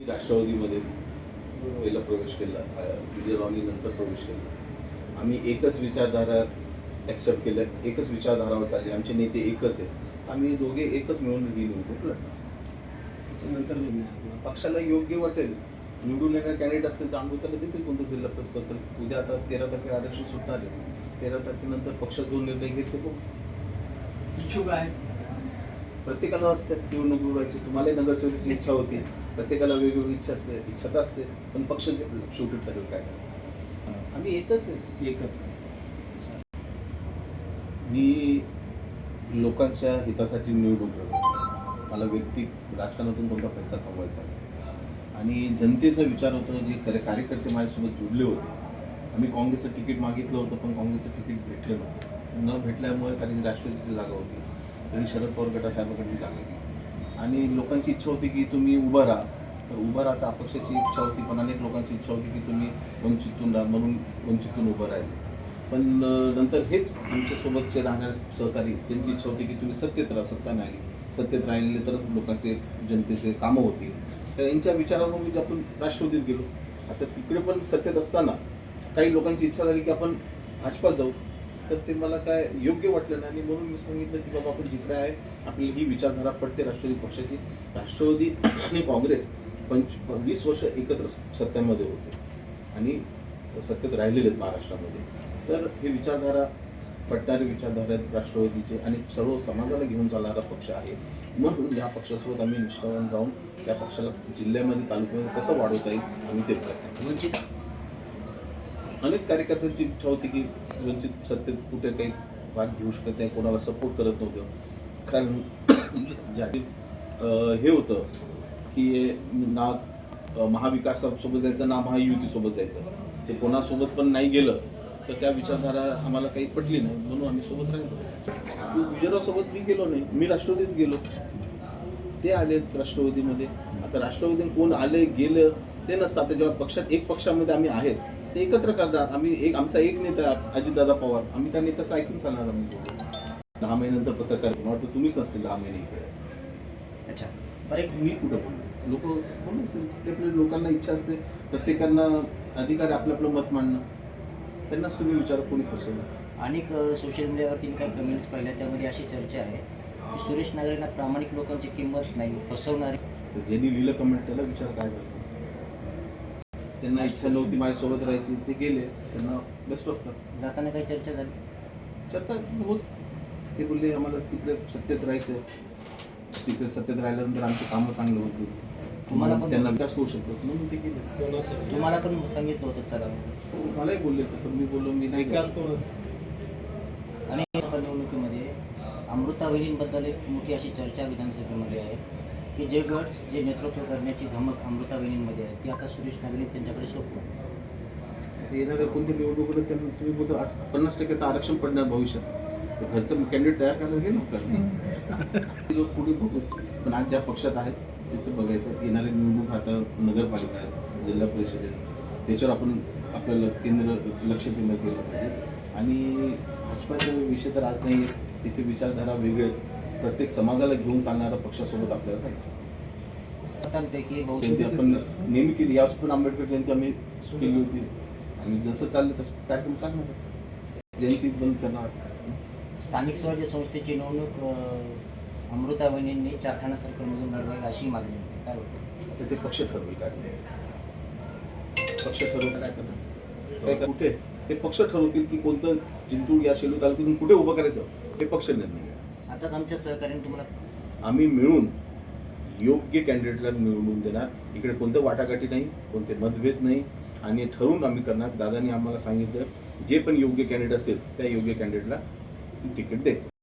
राष्ट्रवादीमध्ये पहिला प्रवेश केला अ, विजय रावांनी नंतर प्रवेश केला. आम्ही एकच विचारधारा ॲक्सेप्ट केल्या एकच विचारधारावर चालली. आमचे नेते एकच आहे आम्ही दोघे एकच मिळून ही निवडणूक लढणार त्याच्यानंतर पक्षाला योग्य वाटेल. निवडून येणारे कॅन्डिडेट असतील तर आम्ही त्याला देतील कोणतं जिल्हा परिषद तर उद्या आता तेरा तारखेला आरक्षण सुटणार आहे. तेरा तारखेनंतर पक्ष जो निर्णय घेत ते. इच्छुक आहे. प्रत्येकाला असते निवडणूक लढवायची. तुम्हाला नगरसेवकाची इच्छा होती. प्रत्येकाला वेगवेगळी इच्छा असते इच्छा असते पण पक्ष शेवटी ठरेल काय करायचं? आम्ही एकच आहे एकच. मी लोकांच्या हितासाठी निवडून लढवतो मला वैयक्तिक राजकारणातून कोणता पैसा कमवायचा आणि जनतेचा विचार होता जे खरे कार्यकर्ते माझ्यासोबत जुडले होते. आम्ही काँग्रेसचं तिकीट मागितलं होतं पण काँग्रेसचं तिकीट भेटलं नव्हतं. न भेटल्यामुळे कारण राष्ट्रवादीची जागा होती. तरी शरद पवार गटासाहेबांकडे जागा होती. आणि लोकांची इच्छा होती की तुम्ही उभं राहा. तर उभं राहता अपक्षाची इच्छा होती पण अनेक लोकांची इच्छा होती की तुम्ही वंचितून राहा म्हणून वंचितून उभं राहिले. पण नंतर हेच आमच्यासोबतचे राहणारे सहकारी त्यांची इच्छा होती की तुम्ही सत्तेत राहा सत्ता नाही सत्तेत राहिलेले तरच लोकांचे जनतेचे कामं होतील. तर यांच्या विचारावरून मी आपण राष्ट्रवादीत गेलो. आता तिकडे पण सत्तेत असताना काही लोकांची इच्छा झाली की आपण भाजपात जाऊ. तर ते मला काय योग्य वाटलं नाही. आणि म्हणून मी सांगितलं की बाबा आपण जिकडे आहे आपली ही विचारधारा पडते राष्ट्रवादी पक्षाची. राष्ट्रवादी आणि काँग्रेस पंच वीस वर्ष एकत्र सत्तेमध्ये होते. आणि सत्तेत राहिलेले आहेत महाराष्ट्रामध्ये. तर हे विचारधारा पडणारी विचारधारा आहेत राष्ट्रवादीचे आणि सर्व समाजाला घेऊन चालणारा पक्ष आहे. म्हणून या पक्षासोबत आम्ही निष्ठावान राहून त्या पक्षाला जिल्ह्यामध्ये तालुक्यामध्ये कसं वाढवता येईल आम्ही ते प्रयत्न म्हणजे अनेक कार्यकर्त्यांची इच्छा होती की वंचित सत्तेत कुठे काही भाग घेऊ शकत नाही कोणाला सपोर्ट करत नव्हतं. कारण ज्यातील हे होतं की ना महाविकासासोबत जायचं ना महायुतीसोबत जायचं. ते कोणासोबत पण नाही गेलं तर त्या विचारधारा आम्हाला काही पटली नाही म्हणून आम्ही सोबत राहिलो. विजयरावसोबत मी गेलो नाही मी राष्ट्रवादीत गेलो. ते आले राष्ट्रवादीमध्ये. आता राष्ट्रवादीत कोण आले गेलं ते नसतं. आता जेव्हा पक्षात एक पक्षामध्ये आम्ही आहेत ते एकत्र करणार आम्ही एक आमचा एक नेता अजितदादा पवार. आम्ही त्या नेत्याचं ऐकून चालणार आम्ही दहा महिन्यानंतर पत्रकार वाटतं तुम्हीच नसतील दहा महिने इकडे. अच्छा. एक मी कुठं बोललो लोक कोण असेल? आपल्या लोकांना इच्छा असते. प्रत्येकांना अधिकार आपलं आपलं मत मांडणं. त्यांनाच तुम्ही विचार कोणी फसवलं. अनेक सोशल मीडियावरती मी काही कमेंट्स पाहिल्या. त्यामध्ये अशी चर्चा आहे की सुरेश नागरेंना प्रामाणिक लोकांची किंमत नाही. फसवणारे ज्यांनी लिहिलं कमेंट त्याला विचार काय झालं? त्यांना इच्छा नव्हती माझ्यासोबत राहायची ते गेले त्यांना बेस्ट ऑफ लक जाताना काही चर्चा झाली? चर्चा होत. ते बोलले आम्हाला तिकडे सत्तेत राहायचं तिकडे सत्तेत राहिल्यानंतर आमची कामं चांगलं होतील तुम्हाला पण- त्यांना विकास होऊ शकतो. म्हणून ते गेले. तुम्हाला पण सांगितलं होतं चला. हो, मलाही बोलले होते, पण मी बोललो मी नाही विकास करत. आणि निवडणुकीमध्ये अमृता वहिनींबद्दल एक मोठी अशी चर्चा विधानसभेमध्ये आहे. की जे गट्स जे नेतृत्व करण्याची धमक अमृता वहिनींमध्ये आहे ती आता सुरेश नागरे त्यांच्याकडे सोपलं येणाऱ्या कोणत्या निवडणुकीला त्यांना तुम्ही बोलतो आज पन्नास टक्के तर आरक्षण पडणार भविष्यात. तर घरचं कॅन्डिडेट तयार करायला गेलो ते लोक पुढे बघू? पण आज ज्या पक्षात आहेत त्याचं बघायचं येणारी निवडणूक आता नगरपालिका आहेत जिल्हा परिषद आहेत. त्याच्यावर आपण आपल्याला केंद्र लक्ष केंद्र केलं पाहिजे. आणि भाजपाचा विषय तर आज नाही आहे. त्याची विचारधारा वेगळी आहे. प्रत्येक समाजाला घेऊन चालणारा पक्षासोबत आपल्याला पाहिजे जयंती आपण नेहमी केली. यावेळेस पण आंबेडकर जयंती आम्ही केली होती. आणि जसं चाललं तसं कार्यक्रम चालणारच. जयंती बंद करणार. स्थानिक स्वराज्य संस्थेची निवडणूक अं, अमृता वहिनींनी चारखाना सर्कलमधून लढवावी अशी मागणी होती. काय होतं? आता ते पक्ष ठरवेल काय. पक्ष ठरवलं काय करणार? कुठे? ते पक्ष ठरवतील की कोणतं जिंतूर या शेलू तालुक्यातून कुठे उभं करायचं? हे पक्ष निर्णय. आताच आमच्या सहकार्याने तुम्हाला आम्ही मिळून योग्य कॅन्डिडेटला निवडून देणार. इकडे कोणतं वाटाघाटी नाही कोणते मतभेद नाही. आणि ठरवून आम्ही करणार. दादाने आम्हाला सांगितलं जे पण योग्य कॅन्डिडेट असेल त्या योग्य कॅन्डिडेटला तिकीट द्यायचं.